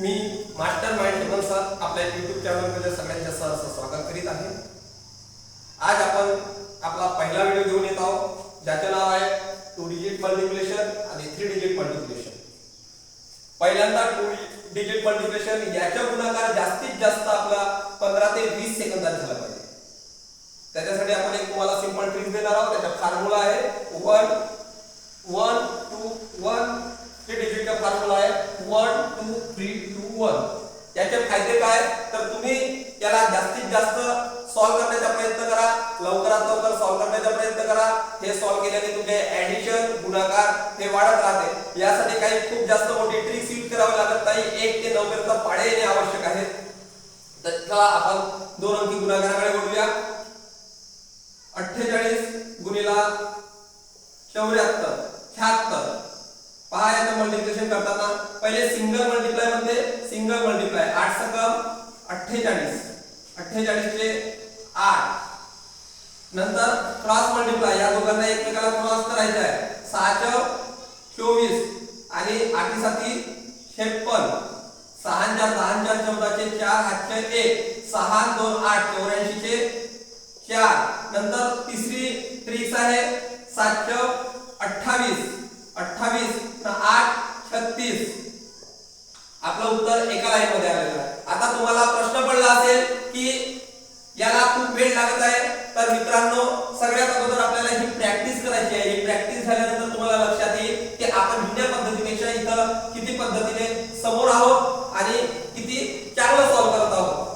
मी master mind table sir आपल्या YouTube चॅनलमध्ये सगळ्यांच्या सहर्ष स्वागत करीत आहे. आज आपण आपला पहिला व्हिडिओ घेऊन येत आहोत ज्याचे नाव आहे टू डिजिट मल्टिप्लेशन आणि थ्री डिजिट मल्टिप्लेशन. पहिल्यांदा टू डिजिट मल्टिप्लेशन याच्या गुणाकार जास्तीत जास्त आपला पंधरा ते वीस सेकंदात झाला पाहिजे. त्याच्यासाठी आपण एक तुम्हाला सिंपल ट्रिक देणार आहोत त्याचा फॉर्म्युला आहे वन वन टू वन हे डिजिटचा फॉर्म्युला आहे one two three two one. याचे फायदे काय तर तुम्ही याला जास्तीत जास्त सॉल्व्ह करण्याचा प्रयत्न करा. लवकरात लवकर सॉल्व्ह करण्याचा प्रयत्न करा. हे सॉल्व्ह केल्याने तुमचे ऍडिशन गुणाकार हे वाढत राहते. यासाठी काही खूप जास्त मोठी ट्रिक्स यूज करावी लागत नाही. एक ते नऊ पर्यंत पाडे येणे आवश्यक आहे. तर चला आपण दोन अंकी गुणाकाराकडे बोलूया अठ्ठेचाळीस गुणिला चौऱ्याहत्तर शहात्तर. पहा याचं मल्टिप्लिकेशन करताना पहिले सिंगल मल्टिप्लायमध्ये सिंगल मल्टिप्लाय आठ सकम अठ्ठेचाळीस. अठ्ठेचाळीसचे आठ. नंतर क्रॉस मल्टिप्लाय या दोघांना एकमेकाला क्रॉस करायचा आहे. सहाच्या चोवीस. आणि आठी साती छप्पन सहाच्या दहांच्या चौदाचे चार हातचे एक. सहा दोन आठ. चौऱ्याऐंशीचे चार. नंतर तिसरी ट्रिक्स आहे सातशे अठ्ठावीस. अठ्ठावीस आठ छत्तीस. आपलं उत्तर एका लाईन मध्ये आलेलं आहे. आता तुम्हाला प्रश्न पडला असेल की याला खूप वेळ लागत आहे तर मित्रांनो सगळ्यात अगोदर आपल्याला ही प्रॅक्टिस करायची आहे. ही प्रॅक्टिस झाल्यानंतर तुम्हाला लक्षात येईल की आपण जुन्या पद्धतीपेक्षा इथं किती पद्धतीने समोर आहोत आणि किती चांगलं सॉल्व्ह करत आहोत.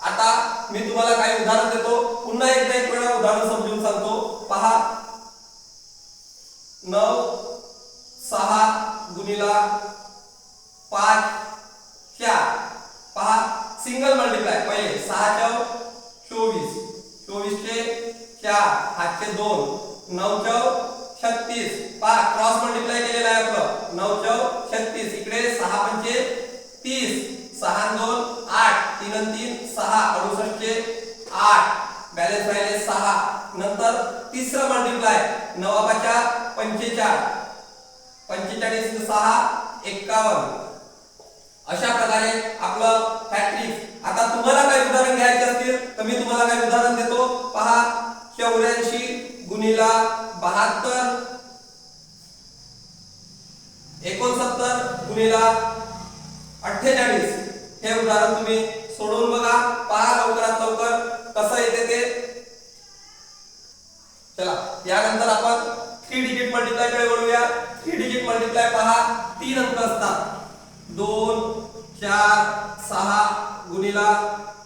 आता मी तुम्हाला काही उदाहरण देतो. पुन्हा एकदा एक वेळा उदाहरण समजू सांगतो पहा नऊ सहा गुणिला पाच चार. पहा सिंगल मल्टिप्लाय पहिले सहा चौ चोवीस. चोवीसचे चार आठशे दोन. नऊ चौ छत्तीस. पहा क्रॉस मल्टिप्लाय केलेला आहे आपलं. नऊ चौ छत्तीस. इकडे सहा पंचे तीस. सहा दोन आठ. तीन तीन सहा. अडुसष्टचे आठ. बॅलेन्स राहिले सहा. नंतर तिसरं मल्टिप्लाय नवाबाच्या पंचेचाळ. पंचेचाळीस सहा एक्कावन्न. अशा प्रकारे आपलं फॅक्ट्रिक आता तुम्हाला काही उदाहरण घ्यायचे असतील तर मी तुम्हाला काही उदाहरण देतो. पहा चौऱ्याऐंशी गुणिला बहात्तर. एकोणसत्तर गुणिला अठ्ठेचाळीस. हे उदाहरण तुम्ही सोडवून बघा. पहा लवकरात लवकर कसं येते ते. चला. यानंतर आपण थ्री डिजिट मल्टिप्लायकडे वळूया. थ्री डिजिट मल्टिप्लाय पहा तीन अंक असतात. दोन चार सहा गुणिला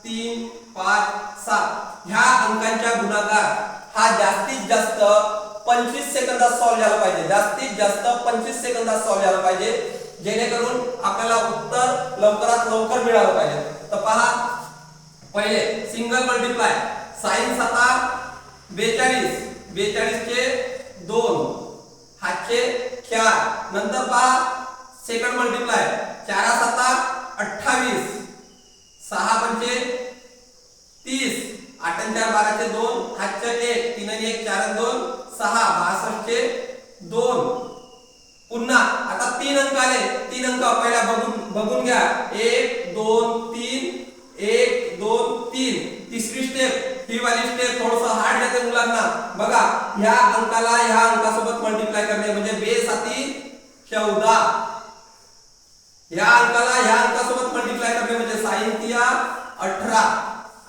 तीन पाच सात. ह्या अंकांच्या गुणाकार हा जास्तीत जास्त पंचवीस सेकंदात सॉल्व्ह झाला पाहिजे. जास्तीत जास्त पंचवीस सेकंदात सॉल्व्ह झाला पाहिजे. जेणेकरून आपल्याला उत्तर लवकरात लवकर मिळालं पाहिजे. तर पहा पहिले सिंगल मल्टिप्लाय साइन आता बेचाळीस. बेचाळीस चे दोन. हातचे चार. नंतर पहा सेकंड मल्टिप्लाय चारा साता अठ्ठावीस. सहा पंचे तीस. आठ चार बाराचे दोन. हातचे एक. तीन आणि एक चार दोन. सहा बासष्टचे दोन. पुन्हा आता तीन अंक आले. तीन अंक पहिला बघून बघून घ्या. एक दोन तीन. एक दोन तीन. तिसरी स्टेप ही वाली स्टेप थोडस हार्ड जाते मुलांना. बघा ह्या अंकाला ह्या अंकासोबत मल्टिप्लाय करणे म्हणजे बे साती चौदा. ह्या अंकाला ह्या अंकासोबत मल्टिप्लाय करणे म्हणजे साहित्या अठरा.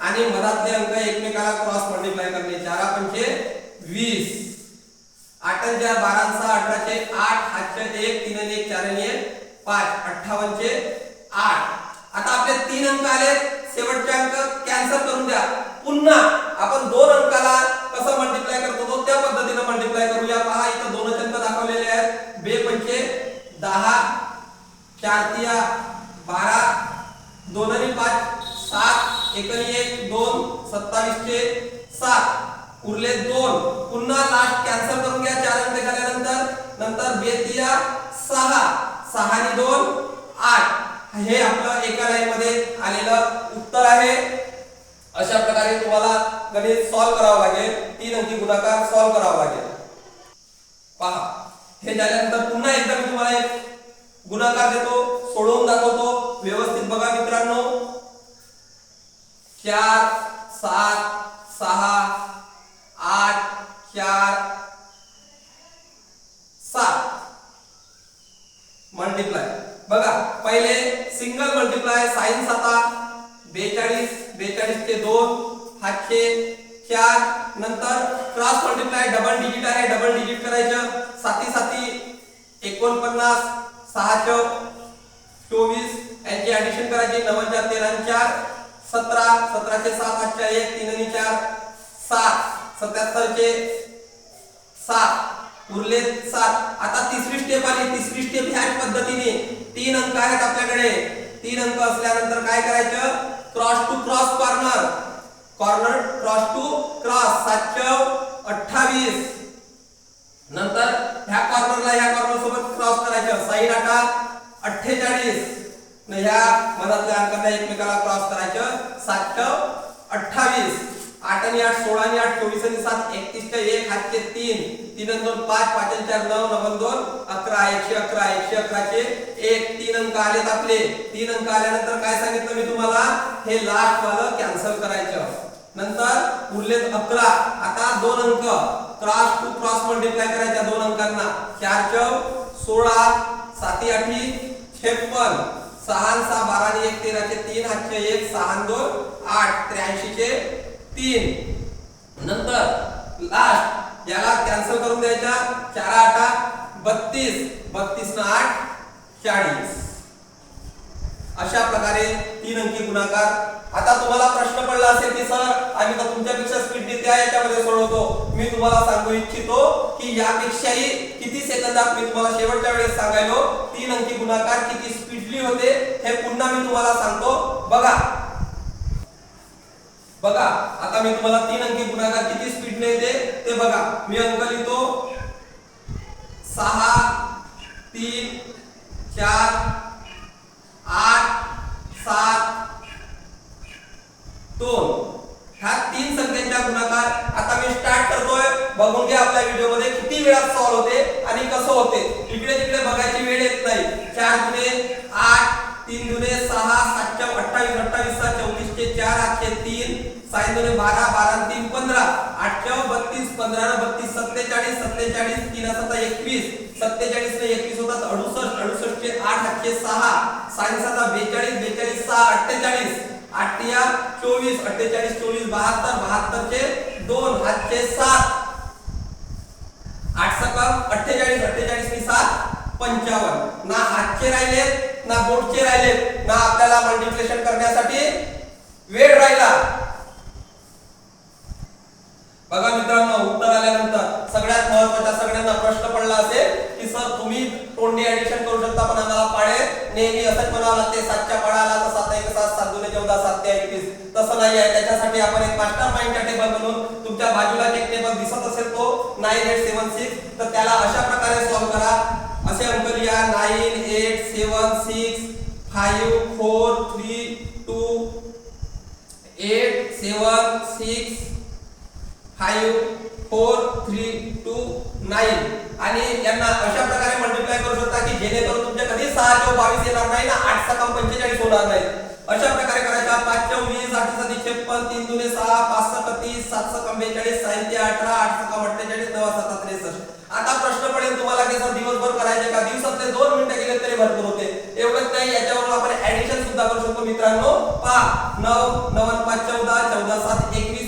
आणि मधातले अंक एकमेकाला क्रॉस मल्टिप्लाय करणे चारा पंचे वीस. आठ बारा सहा अठराचे आठ हातचे एक तीन एक चार एक पाच अठ्ठावनचे आठ. आता आपले तीन अंक आले शेवटचे अंक कॅन्सल करून द्या. पुन्हा आपण दोन अंकाला कसं मल्टिप्लाय करतो तो त्या पद्धतीने मल्टिप्लाय करूया. पहा इथं दोनच अंक दाखवलेले आहेत. बे पंचे दहा चार तिया बारा दोन आणि पाच सात एक एक दोन सत्तावीसचे सात उरले दोन. पुन्हा लास्ट कॅन्सल करून घ्या चार अंक झाल्यानंतर. नंतर बेतिया सहा सहा दोन आठ. हे आपलं एका लाईन मध्ये आलेलं उत्तर आहे. अशा प्रकारे तुम्हाला गणित सॉल्व करावं लागेल. तीन अंकी गुणाकार सॉल्व करावा लागेल. पहा हे झाल्यानंतर पुन्हा एकदा मी तुम्हाला एक गुणाकार देतो सोडवून दाखवतो. व्यवस्थित बघा मित्रांनो. चार सात सहा आठ चार सात. मल्टिप्लाय बघा पहिले सिंगल मल्टिप्लाय साइन साता बेचाळीस बेचाळीस ते दोन हातचे चार नंतर क्रॉस मल्टिप्लाय डबल डिजिट आहे डबल डिजिट करायचं. साती साती एकोणपन्नास सहा चोवीस यांची ऍडिशन करायची नव्वद चार तेरा चार सतरा सतराचे सात आठच्या एक तीन आणि चार सात सत्याहत्तरचे सात उरले सात. आता तिसरी स्टेप आली. तिसरी स्टेप ह्याच पद्धतीने तीन अंक आहेत आपल्याकडे. तीन अंक असल्यानंतर काय करायचं? Cross to cross corner corner cross to cross सातशे अठ्ठावीस. नंतर ह्या कॉर्नरला ह्या कॉर्नर सोबत क्रॉस करायचं. साईड आटा अठ्ठेचाळीस. न ह्या मधातल्या अंकांना एकमेकाला क्रॉस करायचं. सातशे अठ्ठावीस. आठ आणि आठ सोळा आणि आठ चोवीस आणि सात एकतीसच्या एक हातचे तीन तीन दोन पाच पाच चार नऊ नव्वद दोन अकरा एकशे अकरा एकशे अकराचे एक तीन अंक आलेत आपले. तीन अंक आल्यानंतर काय सांगितलं मी तुम्हाला? हे लास्ट वालं कॅन्सल करायचं. नंतर उरलेत अकरा. आता दोन अंक. क्रॉस टू क्रॉस मल्टिप्लाय करायच्या दोन अंकांना. चार चौ सोळा साती आठी छप्पन सहा सहा बारा आणि एक तेराचे तीन हातचे एक सहा दोन आठ त्र्याऐंशीचे तीन. नंतर लास्ट याला कॅन्सल करून द्यायच्या चार आठा बत्तीस बत्तीस. न आठ चाळीस. अशा प्रकारे तीन अंकी गुणाकार. आता तुम्हाला प्रश्न पडला असेल की सर आम्ही तर तुमच्यापेक्षा स्पीडने त्या याच्यामध्ये सोडवतो. मी तुम्हाला सांगू इच्छितो की यापेक्षाही किती सेकंदात मी तुम्हाला शेवटच्या वेळेस सांगायलो तीन अंकी गुणाकार किती स्पीडली होते हे पुन्हा मी तुम्हाला सांगतो. बघा. बघा आता मी तुम्हाला तीन अंकी गुणाकार किती स्पीडने येते ते बघा. मी अंक लिहितो. सहा तीन चार आठ सात दोन. ह्या तीन संख्यांच्या गुणाकार आता मी स्टार्ट करतोय. बघून घ्या आपल्या व्हिडिओमध्ये किती वेळात सॉल्व्ह होते आणि कसं होते. इकडे तिकडे बघायची वेळ येत नाही. चार गुणे आठ तीन गुणे सहा सातशे अठ्ठावीस अठ्ठावीस सात चौतीसचे चार आठशे तीन सात दुने बारा बारा तीन पंधरा. आठशे सहा साडे सहा बेचाळीस बेचाळीस सहा अठ्ठेचाळीस. आठया चोवीस अठ्ठेचाळीस चोवीस बहात्तर बहात्तर चे दोन आठशे सात. आठ सकम अठ्ठेचाळीस अठ्ठेचाळीस नि सात पंचावन्न. ना हातचे राहिलेत ना बोटचे राहिलेत ना आपल्याला मल्टिप्लेशन करण्यासाठी वेळ राहिला. बघा मित्रांनो उत्तर आल्यानंतर सगळ्यात महत्त्वाचा सगळ्यांना प्रश्न पडला असेल की सर तुम्ही तोंडी ऍडिशन करू शकता पण नेहमी असंच म्हणावं लागते सातच्या पाडा आला तर सात एक सात? सात दोन चौदा सात ते एकवीस. तसं नाही आहे. त्याच्यासाठी आपण एक मास्टर माइंडचा टेबल बनवून तुमच्या बाजूला एक टेबल दिसत असेल तो नाईन एट सेवन सिक्स तर त्याला अशा प्रकारे सॉल्व्ह करा. असे अंक लिहा nine eight seven six five four three two eight seven six five four three two nine. आणि यांना अशा प्रकारे मल्टिप्लाय करू शकता की जेणेकरून तुमच्या कधी सहा चौ बावीस येणार नाही ना आठ सकाम पंचेचाळीस होणार नाही. अशा प्रकारे करायचा पाच चौ वीस आठ साती छप्पन तीन दुने सहा पाच सतीस सात सकाम बेचाळीस साहित्य ते अठरा आठ सकाम अठ्ठेचाळीस नवा सात त्रेसष्ट. आता प्रश्न पडेल तुम्हाला की सर दिवसभर करायचे का? दिवसातले दोन मिनिटं गेले तरी भरपूर होते. एवढंच नाही याच्यावरून आपण ऍडिशन सुद्धा करू शकतो मित्रांनो. पहा नऊ नवन पाच चौदा चौदा सात एकवीस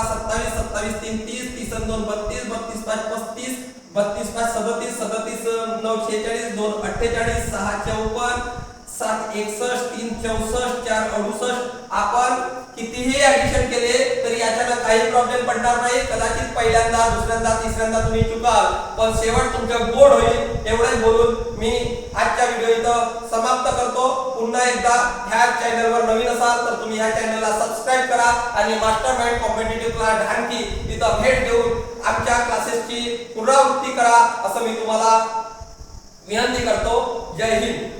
सहा सत्तावीस सत्तावीस तीन तीस तीस दोन बत्तीस बत्तीस पाच पस्तीस बत्तीस पाच सदतीस सदतीस नऊ शेहेचाळीस दोन अठ्ठेचाळीस सहा चौपन्न सात एकसष्ट तीन चौसष्ट चार अडुसष्ट. आपण कितीही ऍडिशन केले तरी याच्यानं काही प्रॉब्लेम पडणार नाही. कदाचित पहिल्यांदा दुसऱ्यांदा तिसऱ्यांदा तुम्ही चुकाल. पण शेवट तुमच्या गोड होईल एवढंच बोलून मी आजच्या व्हिडिओ इथं समाप्त करतो. पुन्हा एकदा ह्या चॅनलवर नवीन असाल तर तुम्ही ह्या चॅनलला सबस्क्राईब करा आणि master mind competitive class Dhanki इथं भेट देऊन आमच्या क्लासेसची पुनरावृत्ती करा असं मी तुम्हाला विनंती करतो. जय हिंद.